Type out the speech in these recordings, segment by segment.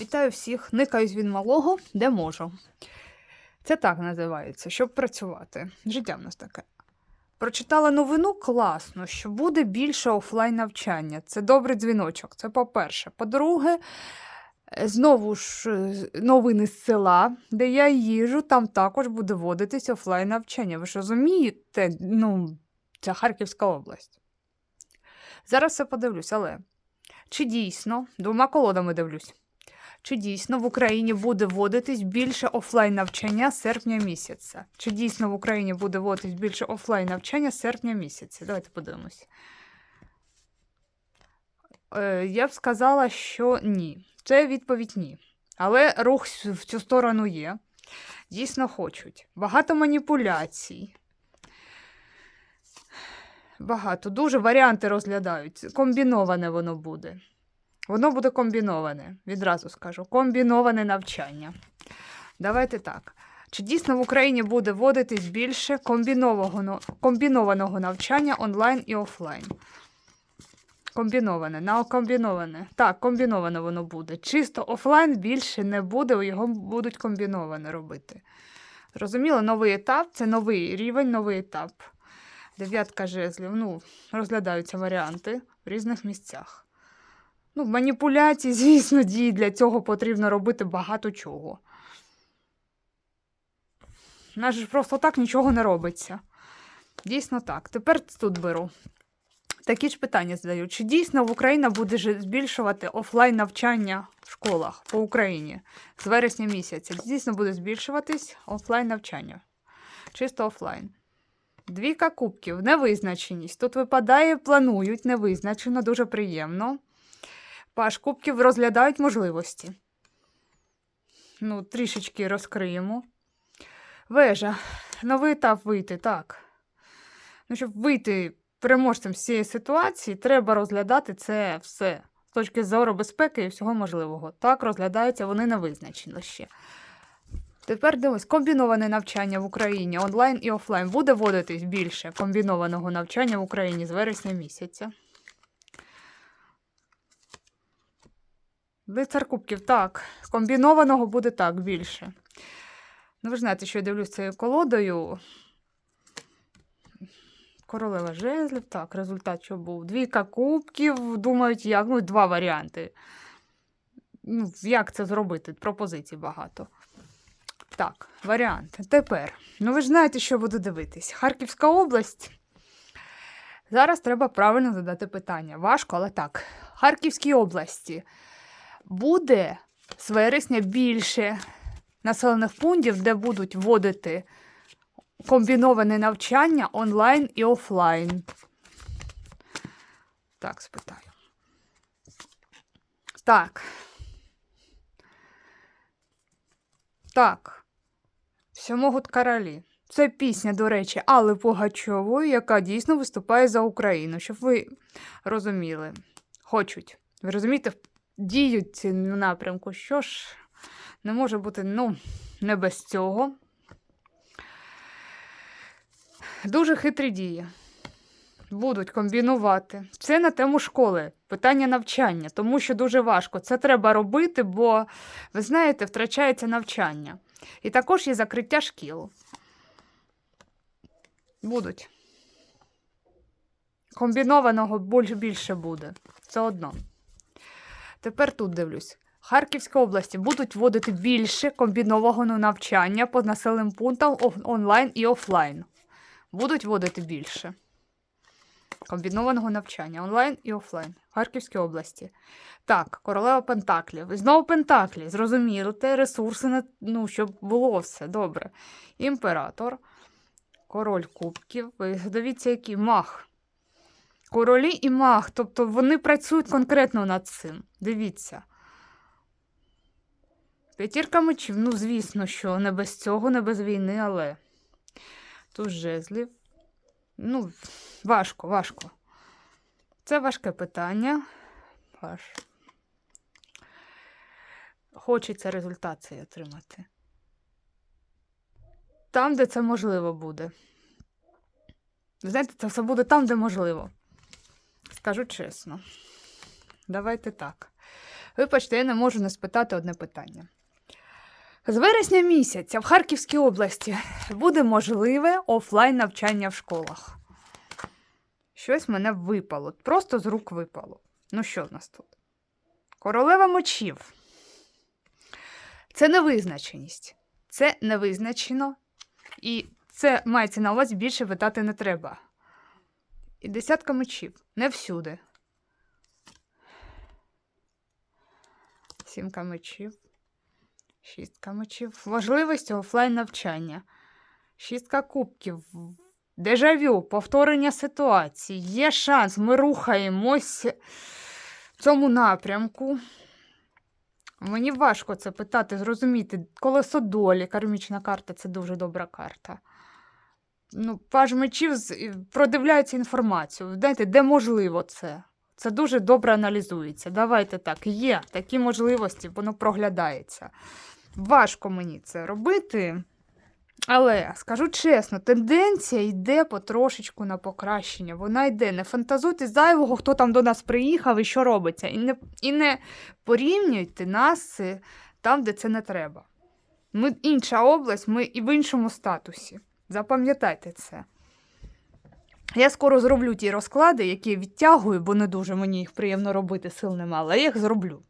Вітаю всіх, никаюсь від малого, де можу. Це так називається, щоб працювати. Життя в нас таке. Прочитала новину класно, що буде більше офлайн навчання. Це добрий дзвіночок. Це по-перше. По-друге, е, знову ж е, новини з села, де я їжу, там також буде вводитись офлайн навчання. Ви ж розумієте? Ну, це Харківська область. Зараз все подивлюсь, але чи дійсно, двома колодами дивлюсь. Чи дійсно в Україні буде вводитись більше офлайн навчання серпня місяця? Чи дійсно в Україні буде вводитись більше офлайн навчання серпня місяця? Давайте подивимось. Е, я б сказала, що ні. Це відповідь ні. Але рух в цю сторону є. Дійсно хочуть. Багато маніпуляцій. Багато. Дуже варіанти розглядають. Комбіноване воно буде. Воно буде комбіноване, відразу скажу. Комбіноване навчання. Давайте так. Чи дійсно в Україні буде вводитись більше комбінованого, комбінованого навчання онлайн і офлайн? Комбіноване, на комбіноване. Так, комбіноване воно буде. Чисто офлайн більше не буде, його будуть комбіноване робити. Зрозуміло, новий етап це новий рівень, новий етап. Дев'ятка жезлів. Ну, розглядаються варіанти в різних місцях. Ну, маніпуляції, звісно, дії для цього потрібно робити багато чого. У нас ж просто так нічого не робиться. Дійсно так. Тепер тут беру. Такі ж питання задаю. Чи дійсно Україна буде збільшувати офлайн навчання в школах по Україні з вересня місяця? Дійсно буде збільшуватись офлайн навчання. Чисто офлайн. Двіка кубків, невизначеність. Тут випадає, планують, невизначено, дуже приємно. Паш кубків розглядають можливості. Ну, трішечки розкриємо. Вежа. Новий етап вийти, так. Ну, щоб вийти переможцем з цієї ситуації, треба розглядати це все з точки зору безпеки і всього можливого. Так розглядаються вони не визначено ще. Тепер дивись, комбіноване навчання в Україні онлайн і офлайн буде вводитись більше комбінованого навчання в Україні з вересня місяця. Лицар кубків, так. Комбінованого буде так більше. Ну, ви ж знаєте, що я дивлюсь цією колодою. Королева жезлів, так, результат що був. Двійка кубків, думають, як. Ну, два варіанти. Ну, як це зробити? Пропозицій багато. Так, варіанти. Тепер. Ну, ви ж знаєте, що буду дивитись. Харківська область. Зараз треба правильно задати питання. Важко, але так. Харківській області буде з вересня більше населених пунктів, де будуть вводити комбіноване навчання онлайн і офлайн. Так, спитаю. Так. Так. Можуть королі. Це пісня, до речі, Алли Пугачової, яка дійсно виступає за Україну, щоб ви розуміли. Хочуть. Ви розумієте, діють в цьому напрямку. Що ж, не може бути, ну, не без цього. Дуже хитрі дії. Будуть комбінувати. Це на тему школи, питання навчання, тому що дуже важко. Це треба робити, бо, ви знаєте, втрачається навчання. І також є закриття шкіл. Будуть. Комбінованого більше буде. Це одно. Тепер тут дивлюсь. Харківській області будуть вводити більше комбінованого навчання по населеним пунктам онлайн і офлайн. Будуть вводити більше. Комбінованого навчання онлайн і офлайн. Харківській області. Так, королева Пентаклів. Знову Пентаклі. Зрозуміло, ресурси, на- ну, щоб було все добре. Імператор, король кубків. Дивіться, який мах. Королі і мах. Тобто вони працюють конкретно над цим. Дивіться. П'ятірка мечів, ну, звісно, що не без цього, не без війни, але. Тут жезлів. Ну, важко, важко. Це важке питання. Ваш. Хочеться результат цей отримати. Там, де це можливо буде. Знаєте, це все буде там, де можливо. Скажу чесно. Давайте так. Вибачте, я не можу не спитати одне питання. З вересня місяця в Харківській області буде можливе офлайн навчання в школах. Щось мене випало, просто з рук випало. Ну що в нас тут? Королева мочів. Це невизначеність. Це невизначено. І це мається на увазі більше питати не треба. І десятка мечів. Не всюди. Сімка мечів. Шістка мечів. Важливість офлайн навчання. Шістка кубків. Дежавю, повторення ситуації. Є шанс, ми рухаємось в цьому напрямку. Мені важко це питати, зрозуміти. Колесо долі, кармічна карта це дуже добра карта. Ну, паж мечів продивляється інформацію. Знаєте, де можливо це? Це дуже добре аналізується. Давайте так, є такі можливості, воно проглядається. Важко мені це робити. Але скажу чесно, тенденція йде потрошечку на покращення. Вона йде. Не фантазуйте зайвого, хто там до нас приїхав і що робиться. І не, і не порівнюйте нас там, де це не треба. Ми інша область, ми і в іншому статусі. Запам'ятайте це. Я скоро зроблю ті розклади, які відтягую, бо не дуже мені їх приємно робити, сил нема, але я їх зроблю.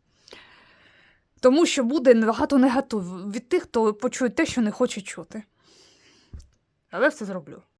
Тому що буде багато негативу від тих, хто почує те, що не хоче чути. Але все зроблю.